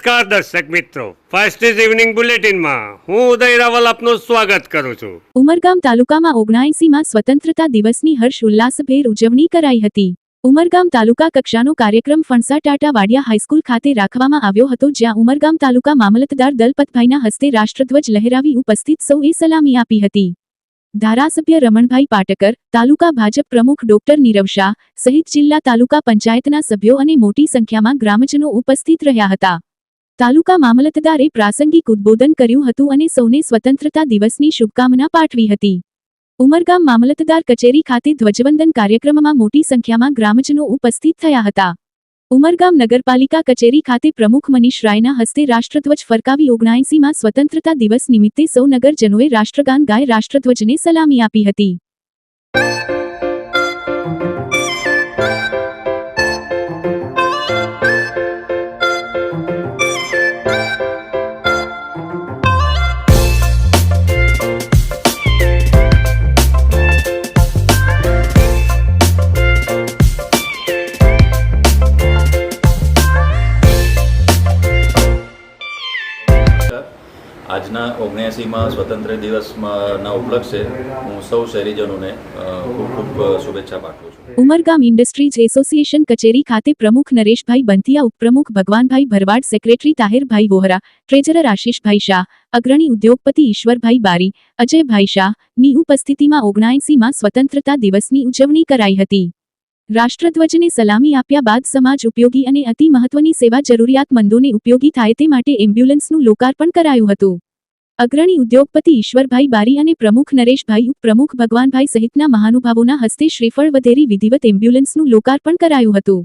નમસ્કાર દર્શક મિત્રો. ફાસ્ટ ઇવનિંગ બુલેટિનમાં હું ઉદય રાવલ આપનું સ્વાગત કરું છું. ઉમરગામ તાલુકામાં ઓગણાએંસીમાં સ્વતંત્રતા દિવસની હર્ષ ઉલ્લાસભેર ઉજવણી કરાઈ હતી. ઉમરગામ તાલુકા કક્ષાનો કાર્યક્રમ ફણસા ટાટા વાડિયા હાઈસ્કૂલ ખાતે રાખવામાં આવ્યો હતો, જ્યાં ઉમરગામ તાલુકા મામલતદાર દલપતભાઈના હસ્તે રાષ્ટ્રધ્વજ લહેરાવી ઉપસ્થિત સૌએ સલામી આપી હતી. ધારાસભ્ય રમણભાઈ પાટકર, તાલુકા ભાજપ પ્રમુખ ડોક્ટર નીરવ શાહ, સહિત જિલ્લા તાલુકા પંચાયતના સભ્યો અને મોટી સંખ્યામાં ગ્રામજનો ઉપસ્થિત રહ્યા હતા. તાલુકા મામલતદારે પ્રાસંગિક ઉદ્બોધન કર્યું હતું અને સૌને સ્વતંત્રતા દિવસની શુભકામના પાઠવી હતી. ઉમરગામ મામલતદાર કચેરી ખાતે ધ્વજવંદન કાર્યક્રમમાં મોટી સંખ્યામાં ગ્રામજનો ઉપસ્થિત થયા હતા. ઉમરગામ નગરપાલિકા કચેરી ખાતે પ્રમુખ મનીષ રાયના હસ્તે રાષ્ટ્રધ્વજ ફરકાવી ઓગણાએંસીમાં સ્વતંત્રતા દિવસ નિમિત્તે સૌ નગરજનોએ રાષ્ટ્રગાન ગાય રાષ્ટ્રધ્વજને સલામી આપી હતી. આજના ઓગણ્યાસીમાં સ્વતંત્ર દિવસમાં ના ઉપલક્ષે હું સૌ શહેરીજનોને ખૂબ ખૂબ શુભેચ્છા પાઠવું છું. ઉમરગામ ઇન્ડસ્ટ્રીઝ એસોસિએશન કચેરી ખાતે પ્રમુખ નરેશભાઈ બંતિયા ઉપપ્રમુખ ભગવાનભાઈ ભરવાડ, સેક્રેટરી તાહિરભાઈ વોહરા ટ્રેઝરર આશીષભાઈ શાહ, અગ્રણી ઉદ્યોગપતિ ઈશ્વરભાઈ બારી, અજયભાઈ શાહની ઉપસ્થિતિમાં ઓગણાએંસીમાં સ્વતંત્રતા દિવસની ઉજવણી કરાઈ હતી. રાષ્ટ્રધ્વજને સલામી આપ્યા બાદ સમાજ ઉપયોગી અને અતિ મહત્વની સેવા જરૂરિયાતમંદોને ઉપયોગી થાય તે માટે એમ્બ્યુલન્સનું લોકાર્પણ કરાયું હતું. અગ્રણી ઉદ્યોગપતિ ઈશ્વરભાઈ બારી અને પ્રમુખ નરેશભાઈ ઉપપ્રમુખ ભગવાનભાઈ સહિતના મહાનુભાવોના હસ્તે શ્રીફળ વધેરી વિધિવત એમ્બ્યુલન્સનું લોકાર્પણ કરાયું હતું.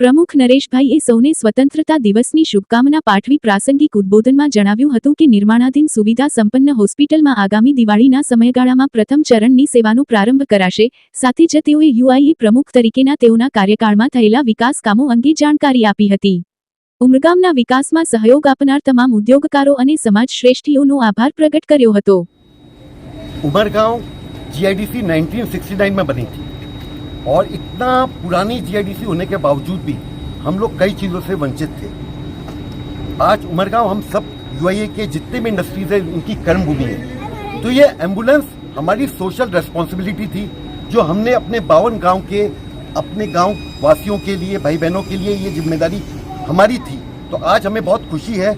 પ્રમુખ નરેશભાઈએ સૌને સ્વતંત્રતા દિવસની શુભકામના પાઠવી પ્રાસંગિક ઉદ્બોધનમાં જણાવ્યું હતું કે નિર્માણાધીન સુવિધા સંપન્ન હોસ્પિટલમાં આગામી દિવાળીના સમયગાળામાં પ્રથમ ચરણની સેવાનો પ્રારંભ કરાશે, સાથે જ તેઓએ યુઆઈએ પ્રમુખ તરીકેના તેઓના કાર્યકાળમાં થયેલા વિકાસ કામો અંગે જાણકારી આપી હતી. ઉમરગામના વિકાસમાં સહયોગ આપનાર તમામ ઉદ્યોગકારો અને સમાજ શ્રેષ્ઠીઓનો આભાર પ્રગટ કર્યો હતો उमरगांव जीआईडीसी 1969 में बनी थी और इतना पुरानी जीआईडीसी होने के बावजूद भी हम लोग कई चीज़ों से वंचित थे आज उमरगांव हम सब यूआईए के जितने भी इंडस्ट्रीज है उनकी कर्म भूमि है तो ये एम्बुलेंस हमारी सोशल रेस्पॉन्सिबिलिटी थी जो हमने अपने बावन गांव के अपने गांव वासियों के लिए भाई बहनों के लिए ये जिम्मेदारी हमारी थी। तो आज हमें बहुत खुशी है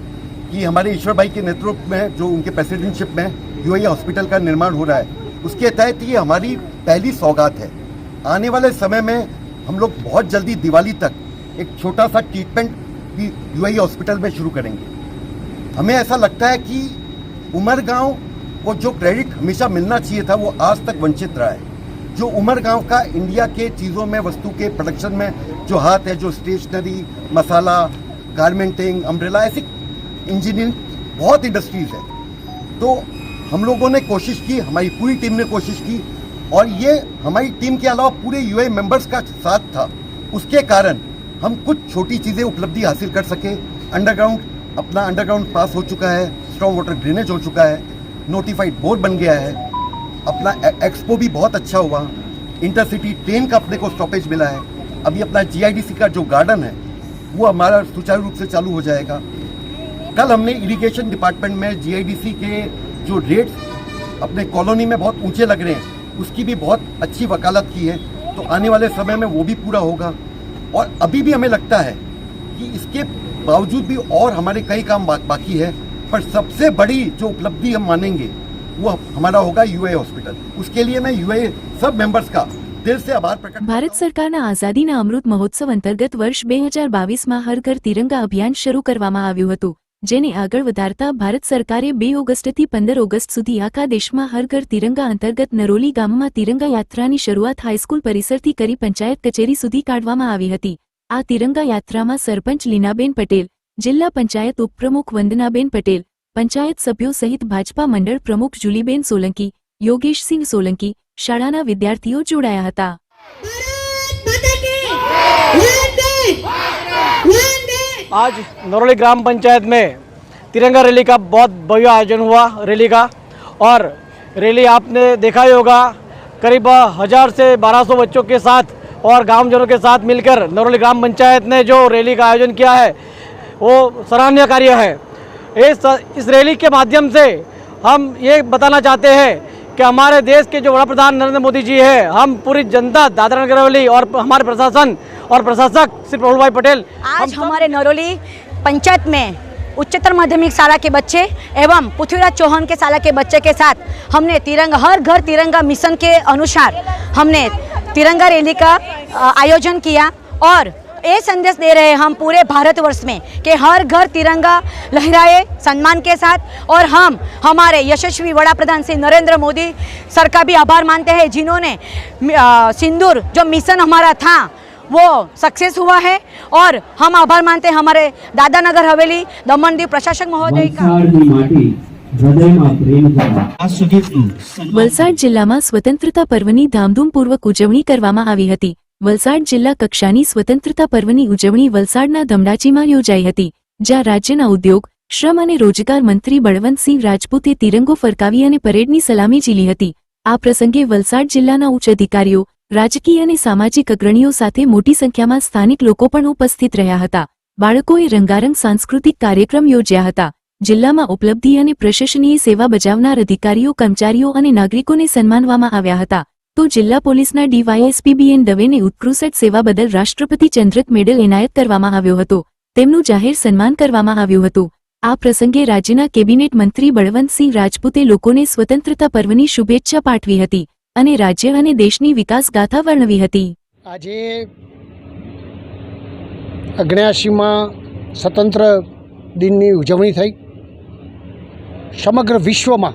कि हमारे ईश्वर भाई के नेतृत्व में, जो उनके प्रेसिडेंटशिप में यूआई हॉस्पिटल का निर्माण हो रहा है, उसके तहत ये हमारी पहली सौगात है। आने वाले समय में हम लोग बहुत जल्दी दिवाली तक एक छोटा सा ट्रीटमेंट भी यूआई हॉस्पिटल में शुरू करेंगे। हमें ऐसा लगता है कि उमरगांव को जो क्रेडिट हमेशा मिलना चाहिए था, वो आज तक वंचित रहा है। जो उमरगांव का इंडिया के चीज़ों में, वस्तु के प्रोडक्शन में जो हाथ है, जो स्टेशनरी मसाला गारमेंटिंग अम्ब्रेला ऐसी इंजीनियरिंग बहुत इंडस्ट्रीज़ है। तो हम लोगों ने कोशिश की, हमारी पूरी टीम ने कोशिश की और ये हमारी टीम के अलावा पूरे यूए मेंबर्स का साथ था। उसके कारण हम कुछ छोटी चीज़ें उपलब्धि हासिल कर सके। अंडरग्राउंड अपना अंडरग्राउंड पास हो चुका है स्ट्रॉन्ग वाटर ड्रेनेज हो चुका है नोटिफाइड बोर्ड बन गया है। अपना एक्सपो भी बहुत अच्छा हुआ। इंटरसिटी ट्रेन का अपने को स्टॉपेज मिला है। अभी अपना जीआईडीसी का जो गार्डन है वो हमारा सुचारू रूप से चालू हो जाएगा। कल हमने इरिगेशन डिपार्टमेंट में जीआईडीसी के जो रेट्स अपने कॉलोनी में बहुत ऊँचे लग रहे हैं उसकी भी बहुत अच्छी वकालत की है। तो आने वाले समय में वो भी पूरा होगा। और अभी भी हमें लगता है कि इसके बावजूद भी और हमारे कई काम बा, बाकी है पर सबसे बड़ी जो उपलब्धि हम मानेंगे वो हमारा होगा यूए हॉस्पिटल उसके लिए मैं यूए सब मेंबर्स का दिल से आभार प्रकट ભારત સરકારના આઝાદીના અમૃત મહોત્સવ અંતર્ગત વર્ષ બે હજાર બાવીસમાં હર ઘર તિરંગા અભિયાન શરૂ કરવામાં આવ્યું હતું જેને આગળ વધારતા ભારત સરકારે બે ઓગસ્ટથી પંદર ઓગસ્ટ સુધી આખા દેશમાં હર ઘર તિરંગા અંતર્ગત નરોલી ગામમાં તિરંગા યાત્રાની શરૂઆત હાઈસ્કૂલ પરિસરથી કરી પંચાયત કચેરી સુધી કાઢવામાં આવી હતી આ તિરંગા યાત્રામાં સરપંચ લીનાબેન પટેલ જિલ્લા પંચાયત ઉપપ્રમુખ વંદનાબેન પટેલ પંચાયત સભ્યો સહિત ભાજપા મંડળ પ્રમુખ જુલીબેન સોલંકી યોગેશસિંહ સોલંકી શાળાના વિદ્યાર્થીઓ જોડાયા હતા भारत माता की वंदे वंदे आज नरोली ग्राम पंचायत में तिरंगा रैली का बहुत भव्य आयोजन हुआ रैली का और रैली आपने देखा ही होगा करीब हज़ार से 1200 बच्चों के साथ और गांवजनों के साथ मिलकर नरोली ग्राम पंचायत ने जो रैली का आयोजन किया है वो सराहनीय कार्य है इस इस रैली के माध्यम से हम ये बताना चाहते हैं कि हमारे देश के जो बड़ा प्रधान नरेंद्र मोदी जी है हम पूरी जनता दादरा नगर हवेली और हमारे प्रशासन और प्रशासक श्री प्रफुल्ल भाई पटेल आज हमारे नरोली पंचायत में उच्चतर माध्यमिक शाला के बच्चे एवं पृथ्वीराज चौहान के शाला के बच्चे के साथ हमने तिरंगा हर घर तिरंगा मिशन के अनुसार हमने तिरंगा रैली का आयोजन किया और ये संदेश दे रहे हैं हम पूरे भारतवर्ष में कि हर घर तिरंगा लहराए सम्मान के साथ और हम हमारे यशस्वी वड़ा प्रधान श्री नरेंद्र मोदी सर का भी आभार मानते हैं जिन्होंने अ, सिंदूर जो मिशन हमारा था वो सक्सेस हुआ है और हम आभार मानते हैं हमारे दादा नगर हवेली दमन दीव प्रशासक महोदय का વલસાડની માટી હૃદયમાં પ્રેમ ધરાવે આ સુગીતનું સન્માન વલસાડ જિલ્લામાં સ્વતંત્રતા પર્વની ધામધૂમપૂર્વક ઉજવણી કરવામાં આવી હતી વલસાડ જિલ્લા કક્ષાની સ્વતંત્રતા પર્વની ઉજવણી વલસાડના ધમડાચીમાં યોજાઈ હતી, જ્યાં રાજ્યના ઉદ્યોગ, શ્રમ અને રોજગાર મંત્રી બળવંતસિંહ રાજપૂતે તિરંગો ફરકાવી અને પરેડની સલામી ઝીલી હતી. આ પ્રસંગે વલસાડ જિલ્લાના ઉચ્ચ અધિકારીઓ, રાજકીય અને સામાજિક અગ્રણીઓ સાથે મોટી સંખ્યામાં સ્થાનિક લોકો પણ ઉપસ્થિત રહ્યા હતા. બાળકોએ રંગારંગ સાંસ્કૃતિક કાર્યક્રમ યોજ્યા હતા. જિલ્લામાં ઉપલબ્ધિ અને પ્રશંસનીય સેવા બજાવનાર અધિકારીઓ, કર્મચારીઓ અને નાગરિકોને સન્માનવામાં આવ્યા હતા. તો જિલ્લા પોલીસના ડીવાયએસપી બીએન દવેને ઉત્કૃષ્ટ સેવા બદલ રાષ્ટ્રપતિ ચંદ્રક મેડલ એનાયત કરવામાં આવ્યો હતો. તેમનું જાહેર સન્માન કરવામાં આવ્યું હતું. આ પ્રસંગે રાજ્યના કેબિનેટ મંત્રી બળવંતસિંહ રાજપૂતે લોકોને સ્વતંત્રતા પર્વની શુભેચ્છા પાઠવી હતી અને રાજ્ય અને દેશની વિકાસ ગાથા વર્ણવી હતી. આજે અગ્ન્યાસીમાં સ્વતંત્ર દિનની ઉજવણી થઈ. સમગ્ર વિશ્વમાં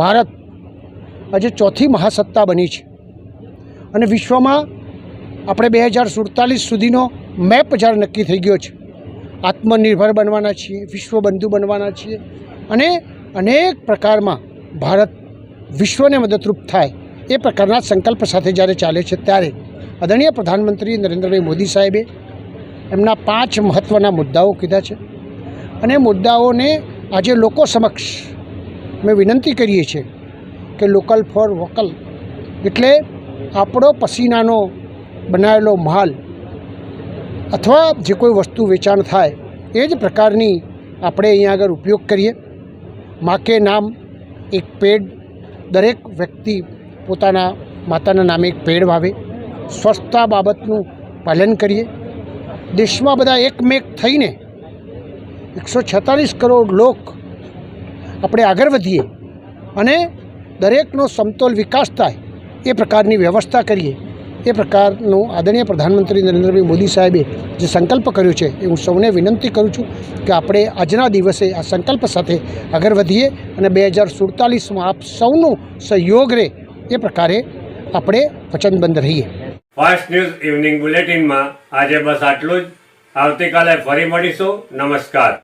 ભારત આજે ચોથી મહાસત્તા બની છે. અને વિશ્વમાં આપણે બે હજાર સુડતાલીસ સુધીનો મેપ જ્યારે નક્કી થઈ ગયો છે. આત્મનિર્ભર બનવાના છીએ, વિશ્વબંધુ બનવાના છીએ અને અનેક પ્રકારમાં ભારત વિશ્વને મદદરૂપ થાય એ પ્રકારના સંકલ્પ સાથે જ્યારે ચાલે છે ત્યારે આદરણીય પ્રધાનમંત્રી નરેન્દ્રભાઈ મોદી સાહેબે એમના પાંચ મહત્ત્વના મુદ્દાઓ કીધા છે. અને મુદ્દાઓને આજે લોકો સમક્ષ મેં વિનંતી કરીએ છીએ કે લોકલ ફોર વોકલ એટલે આપણો પસીનાનો બનાવેલો માલ અથવા જે કોઈ વસ્તુ વેચાણ થાય, એ જ પ્રકારની આપણે અહીંયા આગળ ઉપયોગ કરીએ. માકે નામ એક પેડ, દરેક વ્યક્તિ પોતાના માતાના નામે એક પેડ વાવે. સ્વચ્છતા બાબતનું પાલન કરીએ. દેશમાં બધા એકમેક થઈને એકસો છેતાલીસ કરોડ લોક આપણે આગળ વધીએ અને દરેકનો સમતોલ વિકાસ થાય એ પ્રકારની વ્યવસ્થા કરીએ. એ પ્રકારનું આદરણીય પ્રધાનમંત્રી નરેન્દ્રભાઈ મોદી સાહેબે જે સંકલ્પ કર્યો છે એ હું સૌને વિનંતી કરું છું કે આપણે આજના દિવસે આ સંકલ્પ સાથે આગળ વધીએ અને બે હજાર સુડતાલીસમાં આપ સૌનું સહયોગ રહે એ પ્રકારે આપણે વચનબંધ રહીએ. ફાસ્ટ ન્યૂઝ ઇવનિંગ બુલેટિનમાં આજે બસ આટલું જ. આવતીકાલે ફરી મળીશું. નમસ્કાર.